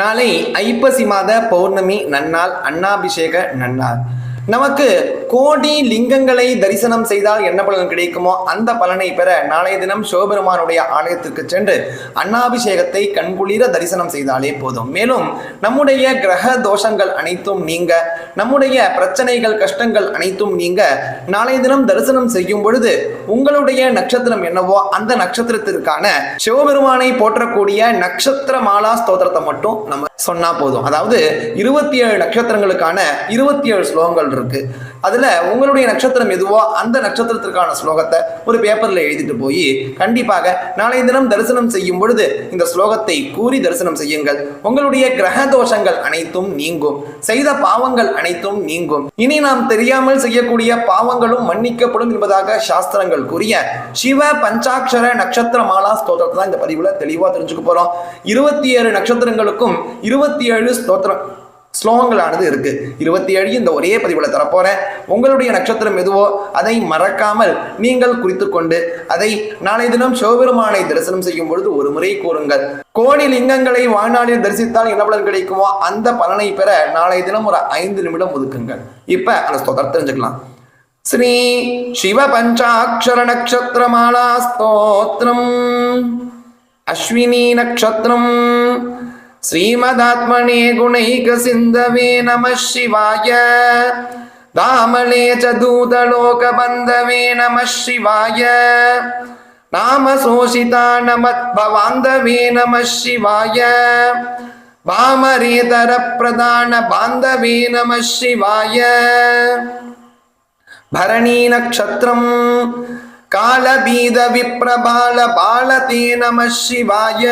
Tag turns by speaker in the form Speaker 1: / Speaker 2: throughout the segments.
Speaker 1: நாளை ஐப்பசி மாத பௌர்ணமி நன்னாள் அன்னாபிஷேக நன்னாள். நமக்கு கோடி லிங்கங்களை தரிசனம் செய்தால் என்ன பலன் கிடைக்குமோ அந்த பலனை பெற நாளைய தினம் சிவபெருமானுடைய ஆலயத்திற்கு சென்று அன்னாபிஷேகத்தை கண்குளிர தரிசனம் செய்தாலே போதும். மேலும் நம்முடைய கிரக தோஷங்கள் அனைத்தும் நீங்க நம்முடைய பிரச்சனைகள் கஷ்டங்கள் அனைத்தும் நீங்க நாளைய தினம் தரிசனம் செய்யும் பொழுது உங்களுடைய நட்சத்திரம் என்னவோ அந்த நட்சத்திரத்திற்கான சிவபெருமானை போற்றக்கூடிய நட்சத்திர மாலா ஸ்தோத்திரத்தை மட்டும் நம்ம சொன்னா போதும். அதாவது இருபத்தி ஏழு நட்சத்திரங்களுக்கான இருபத்தி ஏழு ஸ்லோகங்கள் இருக்கு. அதுல உங்களுடைய நட்சத்திரம் எதுவோ அந்த நட்சத்திரத்திற்கான ஸ்லோகத்தை ஒரு பேப்பர்ல எழுதிட்டு போய் கண்டிப்பாக நாளைய தினம் தரிசனம் செய்யும் பொழுது இந்த ஸ்லோகத்தை கூறி தரிசனம் செய்யுங்கள். உங்களுடைய கிரக தோஷங்கள் அனைத்தும் நீங்கும். செய்த பாவங்கள் அனைத்தும் நீங்கும். இனி நாம் தெரியாமல் செய்யக்கூடிய பாவங்களும் மன்னிக்கப்படும் என்பதாக சாஸ்திரங்கள் கூறிய சிவ பஞ்சாட்சர நட்சத்திர மாலா ஸ்தோத்திரத்தை தான் இந்த பதிவுல தெளிவா தெரிஞ்சுக்க போறோம். இருபத்தி ஏழு நட்சத்திரங்களுக்கும் இருபத்தி ஏழு ஸ்தோத்திரம் ஸ்லோகங்களானது இருக்கு. இருபத்தி ஏழு இந்த ஒரே பதிவுல தரப்போறேன். உங்களுடைய நட்சத்திரம் எதுவோ அதை மறக்காமல் நீங்கள் குறித்து கொண்டு அதை நாளை தினம் சிவபெருமானை தரிசனம் செய்யும் பொழுது ஒரு முறை கூறுங்கள். கோடி லிங்கங்களை வாழ்நாளில் தரிசித்தால் என்ன பலன் கிடைக்குமோ அந்த பலனை பெற நாளை தினம் ஒரு ஐந்து நிமிடம் ஒதுக்குங்கள். இப்ப அந்த ஸ்தோத்திரம் தெரிஞ்சுக்கலாம். ஸ்ரீ சிவ பஞ்சாட்சர நட்சத்திரமாலா ஸ்தோத்திரம். அஸ்வினி நட்சத்திரம். श्रीमदात्मने गुणैकसिन्धवे नमः शिवाय दामले च दूतलोकबन्धवे नमः शिवाय नामशोषिता नमद्भवान्धवे नमः शिवाय वामरेतरप्रधानबान्धवे नमः शिवाय भरणी नक्षत्रम् कालबीदविप्रबालबालते नमः शिवाय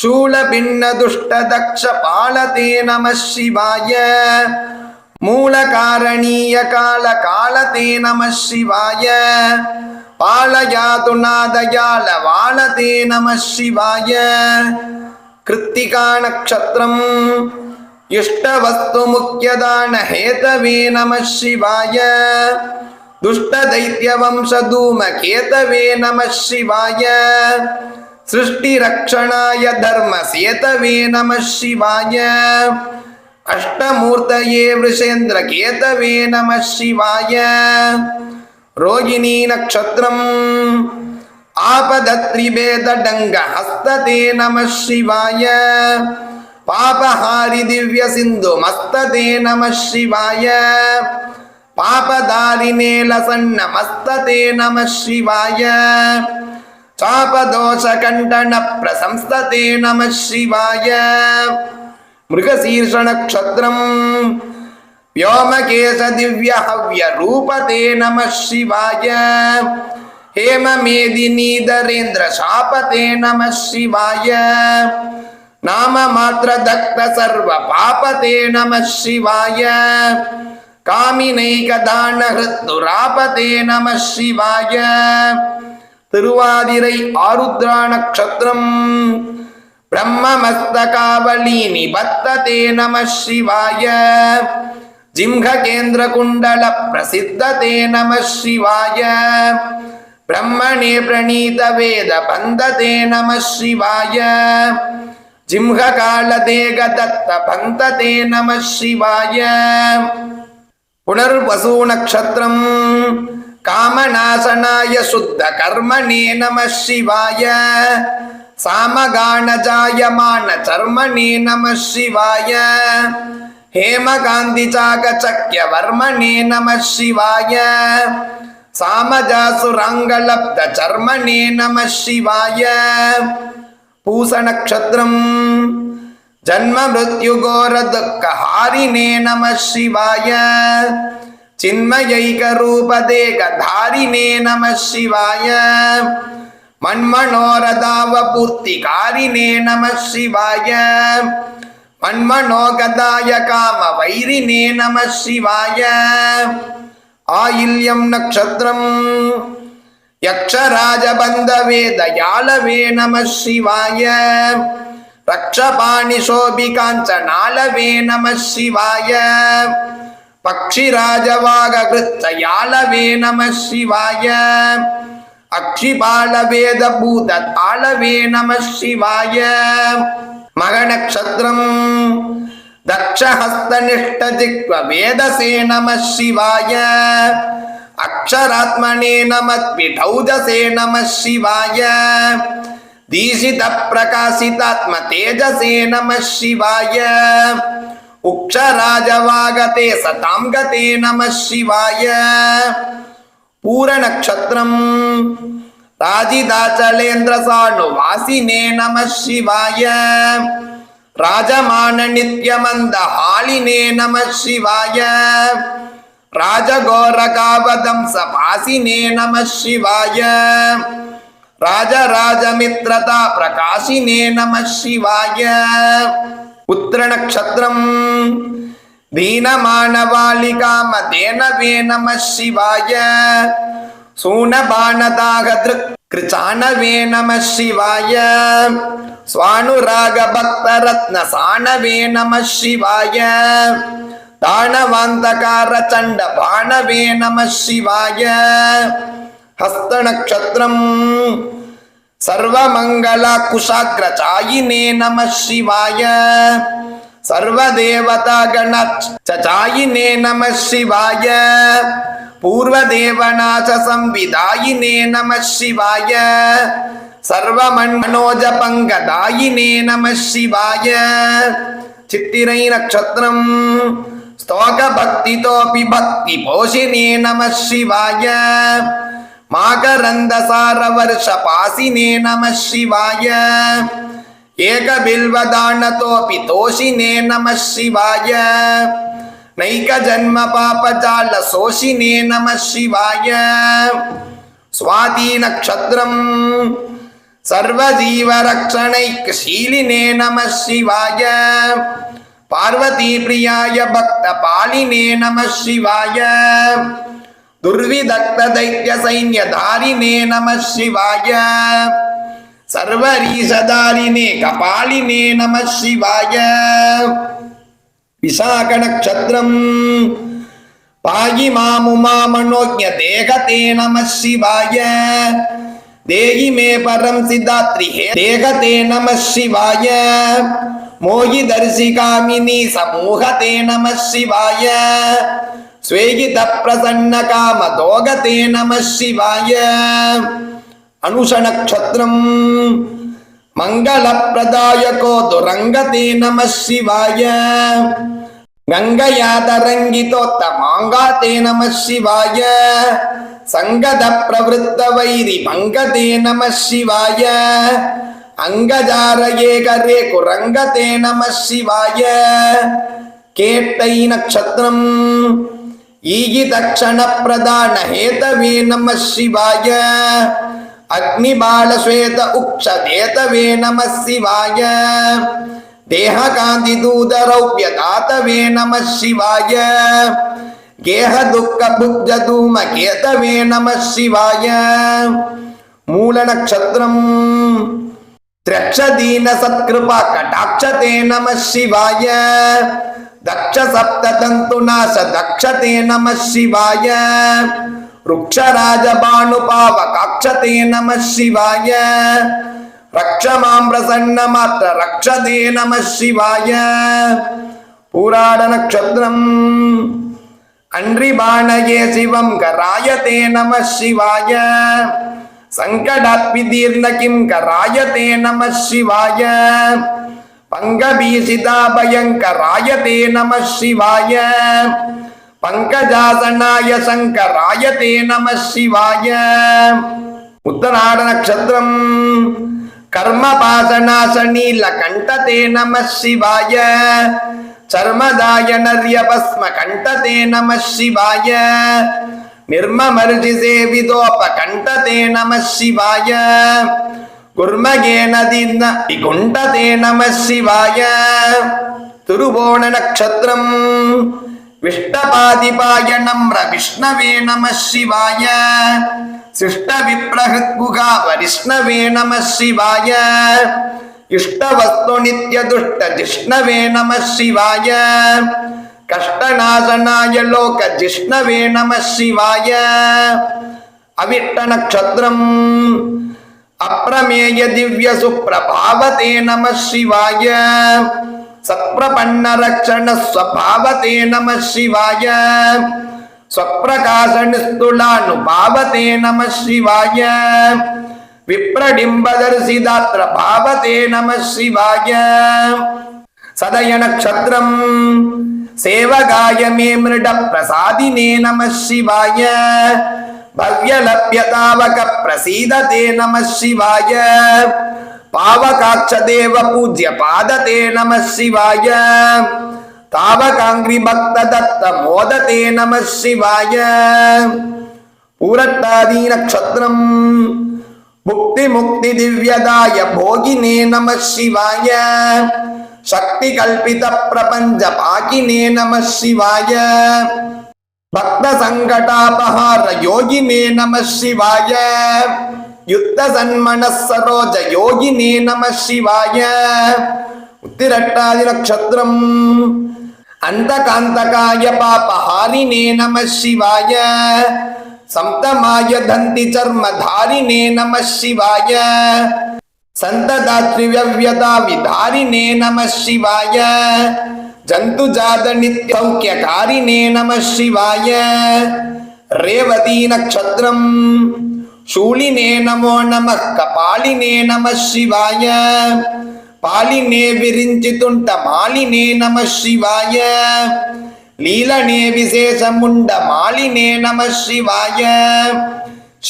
Speaker 1: शूलभिन्नदुष्टदक्षपालते नमः शिवाय मूलकारणीयकालकालते नमः शिवाय पालयातु नादयालवालते नमः शिवाय कृत्तिकानक्षत्रम् इष्टवस्तुमुख्यदानहेतवे नमः शिवाय दुष्टदैत्यवंशधूमकेतवे नमः शिवाय सृष्टिरक्षणाय धर्मसेतवे नमः शिवाय अष्टमूर्तये वृषेन्द्रकेतवे नमः शिवाय रोहिणी नक्षत्रम् आपदत्रिभेदडङ्गहस्तते नमः शिवाय पापहारि दिव्यसिन्धुमस्तते नमः शिवाय पापदारिणे लसन्नमस्तते नमः शिवाय चापदोषकण्डनप्रशंसते नमः शिवाय मृगशीर्षनक्षत्रम् व्योमकेशदिव्यहव्यरूपते नमः शिवाय हेममेदिनीधरेन्द्रशापते नमः शिवाय नाममात्रदग्धसर्वपापते नमः शिवाय कामिनैकदानहृत्तुरापते नमः शिवाय திருவாதிரை ஆருத்ரா நக்ஷத்திரம். பிரம்மமஸ்தகாவலி நிபத்ததே நம சிவாய. ஜிம்ஹகேந்திர குண்டல பிரசித்ததே நம சிவாய. பிரம்மணே பிரணீத வேத பந்ததே நம சிவாய. ஜிம்ஹகாலதேக தத்த பந்ததே நம சிவாய. புனர்வசூ நக்ஷத்திரம். कामनाशनाय शुद्ध कर्मणे नमः शिवाय सामगानजायमान चर्मणे नमः शिवाय हेमकान्तिचाकचक्यवर्मणे नमः शिवाय सामजासुराङ्गलब्ध चर्मणे नमः शिवाय पूषनक्षत्रम् जन्म मृत्युघोरदुःखहारिणे नमः शिवाय चिन्मयैकरूपदेकधारिणे नमः शिवाय मन्मनोरदावपूर्तिकारिणे नमः शिवाय मन्मनोगदाय कामवैरिणे नमः शिवाय आयिल्यं नक्षत्रम् यक्षराजबन्धवे दयालवे नमः शिवाय रक्षपाणिशोभिकाञ्चनालवे नमः शिवाय पक्षिराजवागकृत्ययालवे नमः शिवाय अक्षिपालवेदभूततालवे नमः शिवाय मगनक्षत्रम् दक्षहस्तनिष्ठजिह्व वेदसे नमः शिवाय अक्षरात्मने नमः विठौजसे नमः शिवाय உக்ஷராஜவாகதே சதாம் கதே நம சிவாய பூர நட்சத்திரம் ராஜிதாச்சலேந்திர சாணு வாசினே நம சிவாய ராஜமான நித்யமந்த ஹாலினே நம சிவாய ராஜகோரகாவதம் சபாசினே நம சிவாய ராஜராஜமித்ரதா பிரகாசினே நம சிவாய புத்திர நட்சத்திரம் தீனமானவாலிகாமதேனவே நம சிவாய சூனபானதாக திருச்சானவே நம சிவாய சுவானுராக பக்த சர்வமங்கள குஷாகிரச்சாயினே நம சிவாய. சர்வதேவதா கணச்சாயினே நம சிவாய. பூர்வதேவநாச சம்விதாயினே நம சிவாய. சர்வமன்னோஜ பங்கதாயினே நம சிவாய. சித்திரை நட்சத்திரம் ஸ்தோக பக்திதோபி பக்தி போஷினே நம சிவாய. மாகரந்த சார வருஷ பாசினே நம சிவாய ஏக பில்வதான தோபி தோஷினே நம சிவாய நைக ஜன்ம பாபஜால சோஷினே நம சிவாய சுவாதி நக்ஷத்திரம் சர்வஜீவரக்ஷணைக்கு ஷீலினே நம சிவாய பார்வதி பிரியாய பக்த பாலினே நம சிவாய துர்விதக்த தைத்திய சைன்ய தாரினே நம சிவாய. சர்வரீசதாரினே கபாலினே நம சிவாய. விசாக நட்சத்திரம் பாயி மாமுமாமனோஜ தேகதே நம சிவாய. தேகி மே பரம் சிதாத்ரிஹே தேகதே நம சிவாய. மோகி தரிசி காமினி சமூகதே நம சிவாய. शिवाय मोहिदर्शिकामिनी समूहते नमः शिवाय स्वेगितप्रसन्नकामदोगते नमः शिवाय अनुषनक्षत्रम् मङ्गलप्रदायको दुरङ्गते नमः शिवाय गङ्गयातरङ्गितोत्तमाङ्गाते नमः शिवाय सङ्गदप्रवृत्तवैरि मङ्गते नमः शिवाय अङ्गजारये करे कुरङ्गते नमः शिवाय केट्टै नक्षत्रम् ஈகிதக்ஷண பிரதான ஹேதவே நம சிவாய அக்னிபாலஸ்வேத உக்ஷதேதவே நம சிவாய தேககாந்தி தூதரௌபிய தாத்தவே நம சிவாய கேஹ துக்க புக்ஜ தூம கேதவே நம சிவாய மூல நட்சத்திரம் திரட்சதீன சத்கிருபா கடாட்சதே நம சிவாய தக்ஷ சப்தந்ததுநாச தக்ஷதே நம சிவாய ருக்ஷராஜ பாணுபாவ கக்ஷதே நம சிவாய ரக்ஷ மாம் பிரசன்ன மாத்திர ரக்ஷதே நம சிவாய பூராட நட்சத்திரம் நம சிவாய பங்கபீசிதாபயங்கராய தே நம சிவாய. பங்கஜாசனாய சங்கராய தே நம சிவாய. உத்தநாட நட்சத்திரம் கர்மபாசனாசனீல கண்டதே நம சிவாய. சர்மதாய நர்யபஸ்ம கண்டதே நம சிவாய. நிர்மமர்ஜி சேவிதோப கண்டதே நம சிவாய. குர்மகேனதீர்ண விகுண்டதே நம சிவாய. திருவோண நட்சத்திரம் விஷ்டபாதிபாய நம்ர விஷ்ணவே நம சிவாய. சிஷ்ட விப்ரகுகா வரிஷ்ணவே நம சிவாய. இஷ்டவஸ்து நித்யதுஷ்ட ஜிஷ்ணவே நம சிவாய. கஷ்டநாசனாய லோக ஜிஷ்ணவே நம சிவாய. அவிட்ட நட்சத்திரம் அப்பிரமேய திவ்ய சுப்பிரபாவதே நம சிவாய சத்பிரபன்ன ரக்ஷண ஸ்வபாவதே நம சிவாய ஸ்வப்பிரகாச நிஸ்துலானுபாவதே நம சிவாய விப்ரடிம்பதர்சிதாத்ர பாவதே நம சிவாய சதய நக்ஷத்திரம் சேவகாய மே மிருட பிரசாதினே நம சிவாய भव्यलभ्यतावक प्रसीदते नमः शिवाय पावकाक्षदेव पूज्य पादते नमः शिवाय तावकाङ्ग्रि भक्त दत्त मोदते नमः शिवाय पूरट्टादी नक्षत्रम् मुक्ति मुक्ति दिव्यदाय भोगिने नमः பக்த சங்கடாபகார யோகினே நம சிவாய. யுத்த சன்மன சரோஜ யோகினே நம சிவாய. உத்திரட்டாதி நட்சத்திரம் அந்த காந்தகாய பாபஹாரினே நம சிவாய. சப்தமாய தந்தி சர்மதாரினே நம சிவாய. சந்ததாத்ரி வியவியதா விதாரினே நம சிவாய. ஜந்து ஜாத நித்யௌக்கிய காரினே நம சிவாய. ரேவதி நக்ஷத்திரம் சூலினே நமோ நம கபாலினே நம சிவாய. பாலினே விரிஞ்சி துண்ட மாலினே நம சிவாய. லீலனே விசேஷமுண்ட மாலினே நம சிவாய.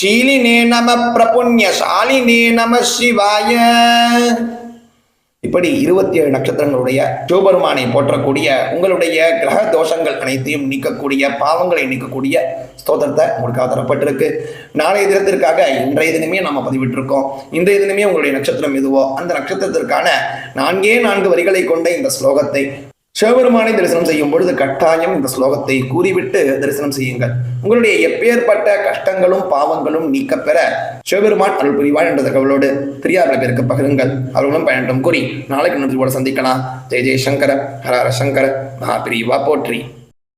Speaker 1: ஷீலினே நம பிரபுண்யசாலினே நம சிவாய. இப்படி இருபத்தி ஏழு நட்சத்திரங்களுடைய சிவபெருமானை போற்றக்கூடிய உங்களுடைய கிரக தோஷங்கள் அனைத்தையும் நீக்கக்கூடிய பாவங்களை நீக்கக்கூடிய ஸ்தோத்திரத்தை உங்களுக்காக தரப்பட்டிருக்கு நாளைய தினத்திற்காக இன்றைய தினமே நம்ம பதிவிட்டிருக்கோம். இன்றைய தினமே உங்களுடைய நட்சத்திரம் எதுவோ அந்த நட்சத்திரத்திற்கான நான்கே நான்கு வரிகளை கொண்ட இந்த ஸ்லோகத்தை சிவபெருமானை தரிசனம் செய்யும் பொழுது கட்டாயம் இந்த ஸ்லோகத்தை கூறிவிட்டு தரிசனம் செய்யுங்கள். உங்களுடைய எப்பேற்பட்ட கஷ்டங்களும் பாவங்களும் நீக்கப்பெற சிவபெருமான் அருள் புரிவான் என்ற தகவலோடு பெரியார்கள் பேருக்கு பகிருங்கள். அவர்களும் பயணம் கூறி நாளைக்கு நன்றி சந்திக்கலாம். ஜெய ஜெயசங்கர ஹர ஹர சங்கர மகாபிரிவா போற்றி.